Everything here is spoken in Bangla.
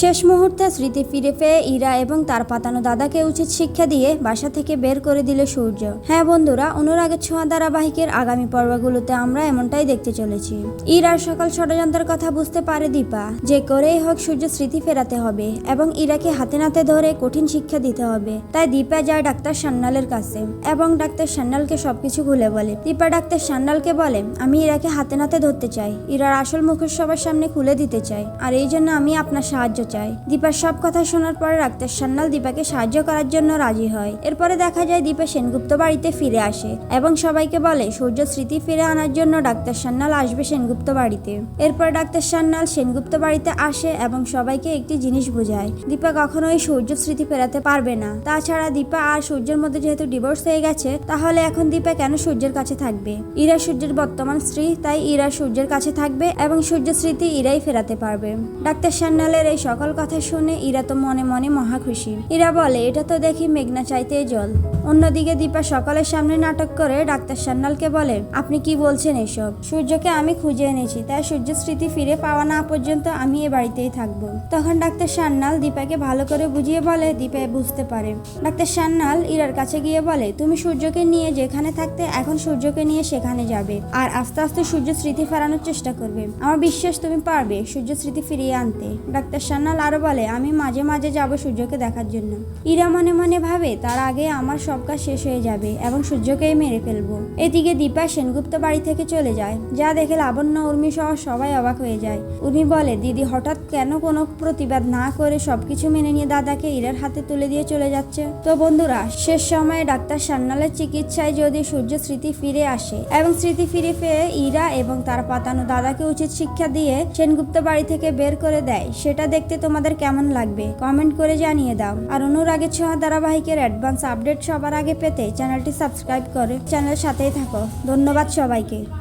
শেষ মুহূর্তে স্মৃতি ফিরে পেয়ে ইরা এবং তার পাতানো দাদাকে উচিত শিক্ষা দিয়ে বাসা থেকে বের করে দিল সূর্য। হ্যাঁ বন্ধুরা, অনুরাগের ছোঁয়া ধারাবাহিকের আগামী পর্বগুলোতে আমরা এমনটাই দেখতে চলেছি। ইরার সকাল ষড়যন্ত্রের কথা বুঝতে পারে দীপা। যে করেই হোক সূর্য স্মৃতি ফেরাতে হবে এবং ইরাকে হাতে নাতে ধরে কঠিন শিক্ষা দিতে হবে। তাই দীপা যায় ডাক্তার সান্নালের কাছে এবং ডাক্তার সান্নালকে সবকিছু খুলে বলে। দীপা ডাক্তার সান্নালকে বলে, আমি ইরাকে হাতে নাতে ধরতে চাই। ইরার আসল মুখোশ সবার সামনে খুলে দিতে চাই। আর এই জন্য আমি আপনার সাহায্য চাই দীপার সব কথা শোনার পরে ডাক্তার সান্নাল দীপাকে সাহায্য করার জন্য রাজি হয়। এরপরে দেখা যায় দীপা সেনগুপ্ত বাড়িতে ফিরে আসে এবং সবাইকে বলে, সূর্য স্মৃতি ফিরে আনার জন্য ডাক্তার সান্নাল আসবে সেনগুপ্ত বাড়িতে। এরপর ডাক্তার সান্নাল সেনগুপ্ত বাড়িতে আসে এবং সবাইকে একটি জিনিস বোঝায়। দীপা কখনোই সূর্য স্মৃতি ফেরাতে পারবে না। তাছাড়া দীপা আর সূর্যের মধ্যে যেহেতু ডিভোর্স হয়ে গেছে, তাহলে এখন দীপা কেন সূর্যের কাছে থাকবে? ইরা সূর্যের বর্তমান স্ত্রী, তাই ইরা সূর্যের কাছে থাকবে এবং সূর্য স্মৃতি ইরাই ফেরাতে পারবে। ডাক্তার সান্নালের এই সকল কথা শুনে ইরা তো মনে মনে মহা খুশি। ইরা বলে, এটা তো দেখি মেঘনা চাইতে জল। অন্যদিকে দীপা সকালের সামনে নাটক করে ডাক্তার সান্নালকে বলে, আপনি কি বলছেন এসব? সূর্যকে আমি খুঁজে এনেছি, তাই সূর্য স্মৃতি ফিরে পাওয়া না পর্যন্ত আমি এ বাড়িতেই থাকব। তখন ডাক্তার সান্নাল দীপাকে ভালো করে বুঝিয়ে বলে, দীপা বুঝতে পারে। ডাক্তার সান্নাল ইরার কাছে গিয়ে বলে, তুমি সূর্যকে নিয়ে যেখানে থাকতে এখন সূর্যকে নিয়ে সেখানে যাবে, আর আস্তে আস্তে সূর্য স্মৃতি ফেরানোর চেষ্টা করবে। আমার বিশ্বাস তুমি পারবে সূর্য স্মৃতি ফিরিয়ে আনতে। ডাক্তার সান্নাল আরও বলে, আমি মাঝে মাঝে যাব সূর্যকে দেখার জন্য। ইরা মনে মনে ভাবে, তার আগে আমার সব কাজ শেষ হয়ে যাবে এবং সূর্যকেই মেরে ফেলব। এদিকে দীপা সেনগুপ্ত বাড়ি থেকে চলে যায়, যা দেখে লাবণ্য, উর্মি সহ সবাই অবাক হয়ে যায়। উর্মি বলে, দিদি, হঠাৎ কেন কোনো প্রতিবাদ না করে সবকিছু মেনে নিয়ে দাদাকে ইরার হাতে তুলে দিয়ে চলে যাচ্ছে? তো বন্ধুরা, শেষ সময়ে ডাক্তার সান্নালের চিকিৎসায় যদি সূর্য স্মৃতি ফিরে আসে এবং স্মৃতি ফিরে পেয়ে ইরা এবং তার পাতানো দাদাকে উচিত শিক্ষা দিয়ে সেনগুপ্ত বাড়ি থেকে বের করে দেয়, সেটা দেখতে তোমাদের কেমন লাগবে? কমেন্ট করে জানিয়ে দাও। আর অনুরাগের ছোঁয়া ধারাবাহিকের অ্যাডভান্স আপডেট সবার আগে পেতে চ্যানেলটি সাবস্ক্রাইব করে চ্যানেলের সাথেই থাকো। ধন্যবাদ সবাইকে।